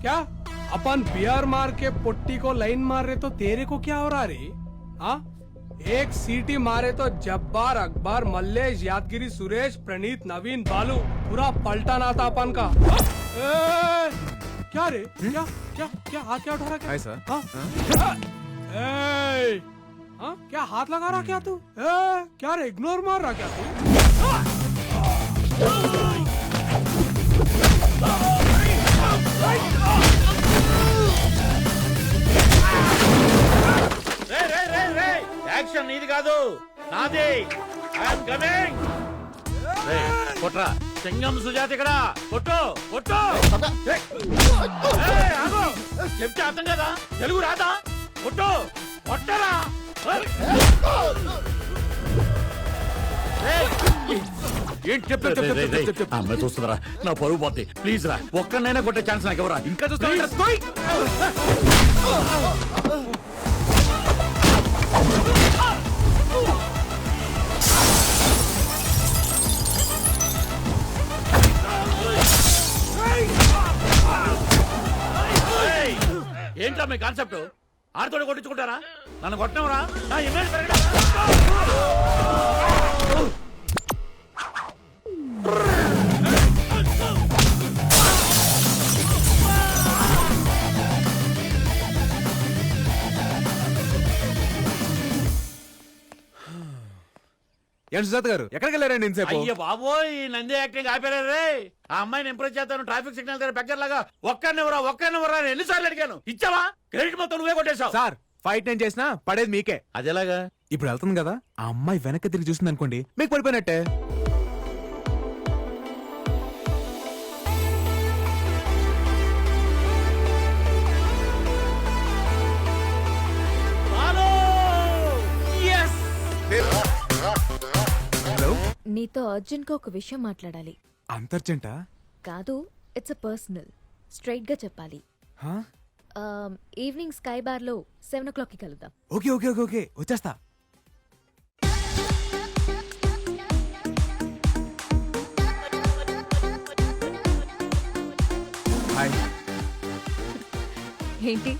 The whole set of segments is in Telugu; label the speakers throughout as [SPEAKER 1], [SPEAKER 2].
[SPEAKER 1] क्या? अपन बियर मार के पुट्टी को लाइन मार रहे तो तेरे को क्या हो रहा रे? हाँ? एक सीटी मारे तो जब्बार अकबर मल्लेश यादगिरी सुरेश प्रणीत नवीन बालू पूरा पलटा था अपन का। हाँ? ए, क्या रे? क्या? क्या? क्या? हाथ क्या उठा रहा क्या? हाँ? ए, हाँ? क्या हाथ लगा रहा क्या तू? ए, क्या रे? इग्नोर मार रहा क्या तू?
[SPEAKER 2] యాక్షన్ నీది కాదు. నాది. ఐఎమ్ కమింగ్ కొట్రా. సింగం సుజాత ఇక్కడ. కొట్టు కొట్టు. ఏయ్, ఆగు. చెప్తే అర్థం కదా? తెలుగు రాదా? కొట్టు కొట్టరా.
[SPEAKER 3] చెప్పు
[SPEAKER 2] అమ్మాయి చూస్తుందిరా నా పరువు పోతే. ప్లీజ్ రా. ఒక్కనైనా కొట్టే ఛాన్స్ నాకు ఎవరా
[SPEAKER 3] ఇంకా చూస్తావు?
[SPEAKER 2] ఏంట్రా మీ కాన్సెప్ట్? ఆడతోడు కొట్టించుకుంటారా? నన్ను కొట్టనవరా? నా ఇమేజ్ పెరగడం?
[SPEAKER 3] సుజాత గారు ఎక్కడికి వెళ్ళారండి ఇంతసేపు?
[SPEAKER 2] అయ్య బాబోయ్ ఈ నంది యాక్టింగ్ ఆపారా రే? ఆ అమ్మాయిని ఇంప్రెస్ చేస్తాను ట్రాఫిక్ సిగ్నల్ దగ్గర బెగ్గర లాగా ఒక్కరినివరా ఒక్కరినివరా అని ఎన్నిసార్లు అడిగాను. ఇచ్చావా? క్రెడిట్ మొత్తం నువ్వే కొట్టేశావు.
[SPEAKER 3] సార్ ఫైట్ నేను చేసినా పడేది మీకే.
[SPEAKER 2] అదేలాగా?
[SPEAKER 3] ఇప్పుడు వెళ్తుంది కదా ఆ అమ్మాయి వెనక్కి తిరిగి చూసింది అనుకోండి మీకు పడిపోయినట్టే.
[SPEAKER 4] నీతో అర్జున్గా ఒక విషయం మాట్లాడాలి.
[SPEAKER 3] అంతర్జంట?
[SPEAKER 4] కాదు ఇట్స్ అ పర్సనల్. స్ట్రైట్గా చెప్పాలి ఈవినింగ్ స్కై బార్లో సెవెన్ ఓ క్లాక్కి కలుద్దాం.
[SPEAKER 3] Okay okay okay okay. వచ్చేస్తా. హాయ్
[SPEAKER 4] ఏంటి?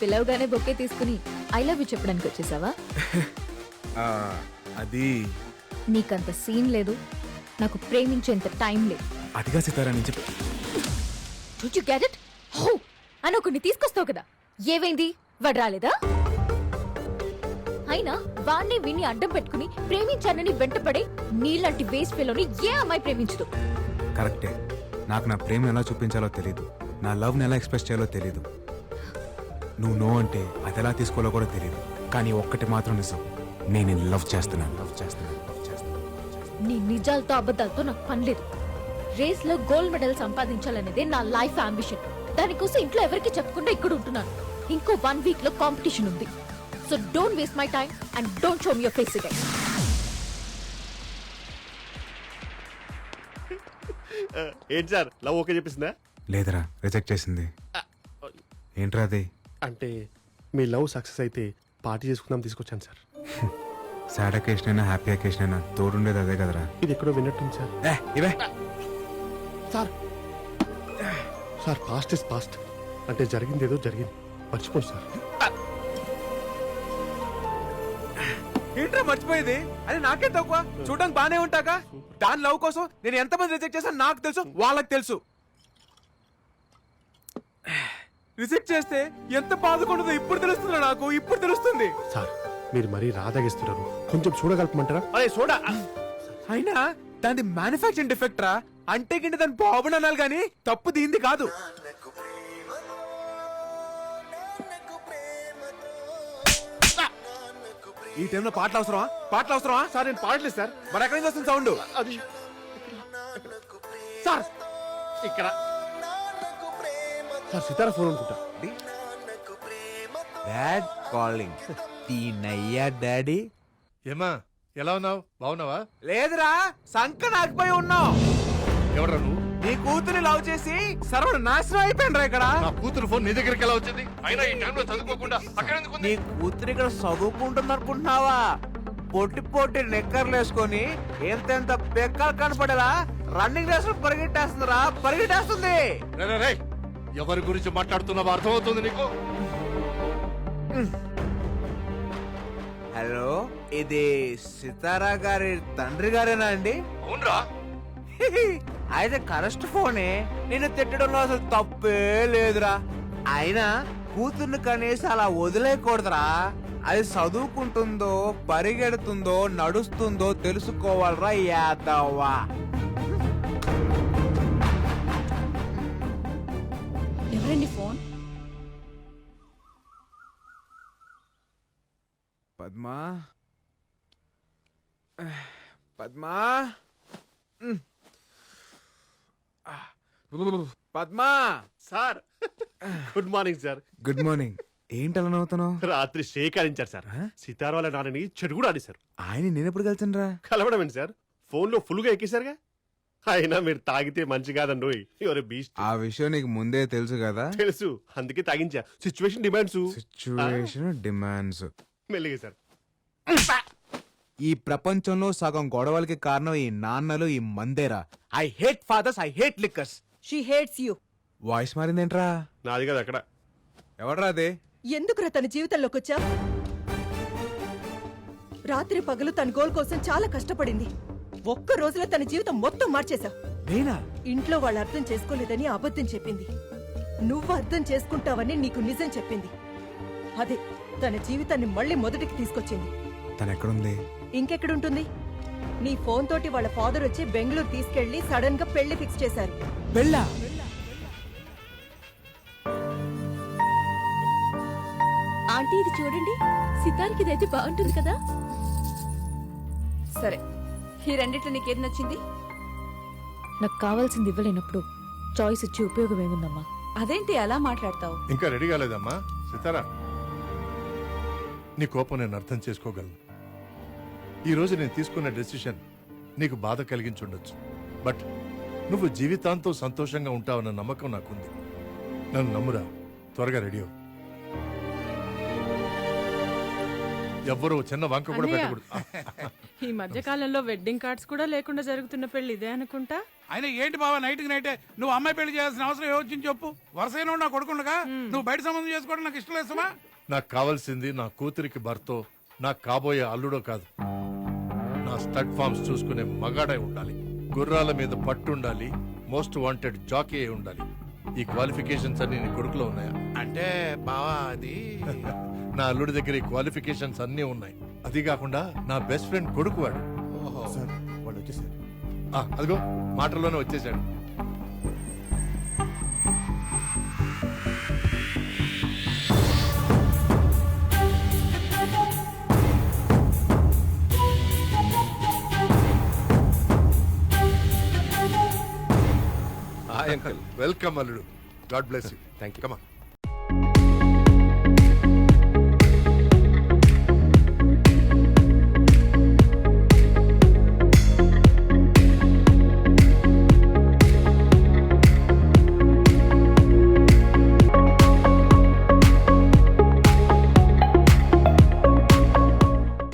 [SPEAKER 4] పిలవగానే బొక్కే తీసుకుని ఐ లవ్ యూ చెప్పడానికి వచ్చేసావా?
[SPEAKER 3] అది
[SPEAKER 4] నీకంత సీన్ లేదు. నాకు ప్రేమించేంత టైం లేదు.
[SPEAKER 3] అదిగా సితారా నుంచి
[SPEAKER 4] Don't you get it? హో! అని ఒకరిని తీసుకొస్తావు కదా. ఏవైంది వాడు రాలేదా? అయినా వాణ్ణి విని అడ్డం పెట్టుకుని ప్రేమించానని వెంటపడే నీలాంటి వేస్ట్ ఫెలోని ఏ అమ్మాయి ప్రేమించదు?
[SPEAKER 3] కరెక్టే. నాకు నా ప్రేమ ఎలా చూపించాలో తెలియదు నా లవ్ని ఎలా ఎక్స్ప్రెస్ చేయాలో తెలియదు నువ్వు నో అంటే అది ఎలా తీసుకోవాలో కూడా తెలియదు కానీ ఒక్కటి మాత్రం నిజం. నేను లవ్ చేస్తున్నాను. లవ్ చేస్తున్నాను లవ్ చేస్తున్నాను
[SPEAKER 4] నీ నిజాలతో అబద్ధాలతో నాకు పని లేదు. రేస్లో గోల్డ్ మెడల్ సంపాదించాలనేదే నా లైఫ్ అంబిషన్ దానికోసం ఇంట్లో ఎవరికి చెప్పకుండా ఇక్కడ ఉంటున్నాను. ఇంకో వన్ వీక్లో కాంపిటీషన్ ఉంది. So don't waste my time and don't show me your face again
[SPEAKER 5] ఏంటి సార్? లవ్ ఓకే చెప్పేసిందా?
[SPEAKER 3] లేదురా రిజెక్ట్ చేసింది. ఏంట్రా అది?
[SPEAKER 5] అంటే మీ లవ్ సక్సెస్ అయితే పార్టీ చేసుకుందాం తీసుకొచ్చాను సార్.
[SPEAKER 3] సాడ్ అకేషన్ అయినా హ్యాపీ అకేషన్ అయినా తోడుండేది అదే కదరా.
[SPEAKER 5] ఇది ఎక్కడో విన్నట్టుంది సార్.
[SPEAKER 3] ఏ ఇవే.
[SPEAKER 5] Sir. Sir past is past అంటే జరిగింది ఏదో జరిగింది. మర్చిపోండి సార్.
[SPEAKER 3] ఏంట్రా మర్చిపోయేది? అది నాకే తక్కువ? చూడడానికి బానే ఉంటాక? దాని లవ్ కోసం నేను ఎంతమంది రిజెక్ట్ చేశాను నాకు తెలుసు వాళ్ళకి తెలుసు. రిజెక్ట్ చేస్తే ఎంత బాధకుంటుందో ఇప్పుడు తెలుస్తుంది నాకు ఇప్పుడు తెలుస్తుంది.
[SPEAKER 5] సార్ మీరు మరీ రాదాగిస్తున్నారు. కొంచెం చూడగలపమంటారా?
[SPEAKER 2] అరే చూడ.
[SPEAKER 3] అయినా దాని మ్యానుఫాక్చరింగ్ డిఫెక్ట్ రా. అంటే కింద దాని బాబుని అనాలి కానీ తప్పు దీంది కాదు. ఈ టైంలో పాటలు అవసరమా? పాటలు అవసరమా?
[SPEAKER 5] సార్ నేను పాడలేదు సార్.
[SPEAKER 3] మరి ఎక్కడి నుంచి వస్తుంది సౌండ్?
[SPEAKER 5] అది. సార్
[SPEAKER 2] ఇక్కడ.
[SPEAKER 5] సార్ సితారా ఫోన్ అనుకుంటా.
[SPEAKER 3] Dad calling. తీనయ్యా డాడీ.
[SPEAKER 6] ఏమా ఎలా ఉన్నావు? బాగున్నావా?
[SPEAKER 3] లేదురా సంక నాకుపోయి ఉన్నావు.
[SPEAKER 6] ఎవడ్రా నువ్వు?
[SPEAKER 3] నీ కూతురు లవ్ చేసి సర్వ నాశనం అయిపోయినరా ఇక్కడ.
[SPEAKER 6] నా కూతురు ఫోన్ నీ దగ్గరికి ఎలా వచ్చింది? అయినా ఈ టైంలో చదువుకోకుండా అక్కడ ఎందుకు ఉంది?
[SPEAKER 3] నీ కూతురు ఇక్కడ చదువుకుంటుంది అనుకుంటున్నావా? పొట్టి పొట్టి నిక్కర్లు వేసుకొని ఎంతెంత బెక్కలు కనపడేలా రన్నింగ్ రేస్ పరిగెట్టేస్తుందిరా పరిగెట్టేస్తుంది.
[SPEAKER 6] ఎవరి గురించి మాట్లాడుతున్నావో అర్థమవుతుంది నీకు?
[SPEAKER 7] ఇది సితారా గారి తండ్రి గారేనా అండి?
[SPEAKER 6] అవునరా.
[SPEAKER 7] అయితే కరెస్ట్ ఫోనే? నేను తిట్టడంలో అసలు తప్పే లేదురా. అయినా కూతుర్ని కనీసం అలా వదిలేయకూడదురా. అది చదువుకుంటుందో పరిగెడుతుందో నడుస్తుందో తెలుసుకోవాలరా యాదవ్వా.
[SPEAKER 8] ఎవరండి phone?
[SPEAKER 3] Padma? Padma. Padma?
[SPEAKER 5] Sir good morning sir.
[SPEAKER 3] Good morning. ఏంటి అలా నవ్వుతున్నావు?
[SPEAKER 5] రాత్రి సేకరించారు సార్. సితార్ వాళ్ళ నాన్నని చెడు కూడా ఆడేశారు.
[SPEAKER 3] ఆయన నేను ఎప్పుడు కలిసాను రా
[SPEAKER 5] కలవడం ఏంటి సార్? ఫోన్లో ఫుల్గా ఎక్కేశారుగా? అయినా మీరు తాగితే మంచి కాదండి ఎవరు బీస్ట్.
[SPEAKER 3] ఆ విషయం నీకు ముందే తెలుసు కదా?
[SPEAKER 5] తెలుసు. అందుకే తాగించా. సిచ్యువేషన్ డిమాండ్స్
[SPEAKER 3] సిచ్యువేషన్ డిమాండ్స్
[SPEAKER 5] మెల్లిగా సార్.
[SPEAKER 3] ఈ ప్రపంచంలో సగం గొడవలకి కారణం ఈ నాన్నలు ఈ మందేరా. I hate fathers I hate liquors
[SPEAKER 8] she hates you
[SPEAKER 3] voice మారిందేంట్రా?
[SPEAKER 5] నాది కదా అక్కడ.
[SPEAKER 3] ఎవడ్రా అదే?
[SPEAKER 8] ఎందుకురా తన జీవితంలోకి వచ్చా రాత్రి పగలు తన గోల్ కోసం చాలా కష్టపడింది. ఒక్క రోజులో తన జీవితం మొత్తం మార్చేశావు
[SPEAKER 3] నేనా?
[SPEAKER 8] ఇంట్లో వాళ్ళు అర్థం చేసుకోలేదని అబద్ధం చెప్పింది. నువ్వు అర్థం చేసుకుంటావని నీకు నిజం చెప్పింది. అదే తన జీవితాన్ని మళ్ళీ మొదటికి తీసుకొచ్చింది.
[SPEAKER 3] తను ఎక్కడుంది
[SPEAKER 8] ఇంకెక్కడుంటుంది? నీ ఫోన్ తోటి వాళ్ళ ఫాదర్ వచ్చి బెంగళూరు తీసుకెళ్ళి సడన్గా పెళ్ళి ఫిక్స్ చేశారు.
[SPEAKER 3] వెళ్ళా.
[SPEAKER 4] ఆంటీ ఇది చూడండి. సితార్కి ఇదైతే బాగుంటుంది కదా?
[SPEAKER 9] సరే ఈ రెండిట్లో నీకేది నచ్చింది?
[SPEAKER 4] నాకు కావాల్సింది ఇవ్వలేనప్పుడు చాయిస్ ఇచ్చి ఉపయోగం ఏముందమ్మా?
[SPEAKER 9] అదేంటి అలా మాట్లాడతావు?
[SPEAKER 6] ఇంకా రెడీ కాలేదమ్మా. సితారా నీ కోపం నేను అర్థం చేసుకోగలను. ఈ రోజు నేను తీసుకున్న డెసిషన్ నీకు బాధ కలిగించుండొచ్చు. బట్ నువ్వు జీవితాంతం సంతోషంగా ఉంటావన్న నమ్మకం నాకుంది. నన్ను నమ్మురా. త్వరగా రెడీ ఎవ్వరూ చిన్న వంక కూడా. పెట్టకూడదు.
[SPEAKER 10] ఈ మధ్య కాలంలో వెడ్డింగ్ కార్డ్స్ కూడా లేకుండా జరుగుతున్న పెళ్ళి ఇదే అనుకుంటా?
[SPEAKER 11] ఆయన ఏంటి బావా నైట్కి నైటే నువ్వు అమ్మాయి పెళ్ళి చేయాల్సిన అవసరం ఏమొచ్చింది చెప్పు? వరుసైన నా కొడుకుండగా నువ్వు బయట సంబంధం చేసుకోవడం నాకు ఇష్టం లేదమ్మా
[SPEAKER 6] నాకు కావాల్సింది నా కూతురికి భర్తో నాకు కాబోయే అల్లుడో కాదు. నా స్టడ్ ఫార్మ్స్ చూసుకునే మగాడై ఉండాలి. గుర్రాల మీద పట్టు ఉండాలి. మోస్ట్ వాంటెడ్ జాకీ అయి ఉండాలి. ఈ క్వాలిఫికేషన్స్ అన్ని నీ కొడుకులో ఉన్నాయా?
[SPEAKER 11] అంటే బావా అది
[SPEAKER 6] నా అల్లుడి దగ్గర ఈ క్వాలిఫికేషన్స్ అన్నీ ఉన్నాయి. అది కాకుండా నా బెస్ట్ ఫ్రెండ్ కొడుకు వాడు
[SPEAKER 5] వాళ్ళు వచ్చేసారు
[SPEAKER 6] ఆ, అదిగో మాటల్లోనే వచ్చేసాడు. వెల్కమ్ అల్లుడు. God bless you. Thank you comma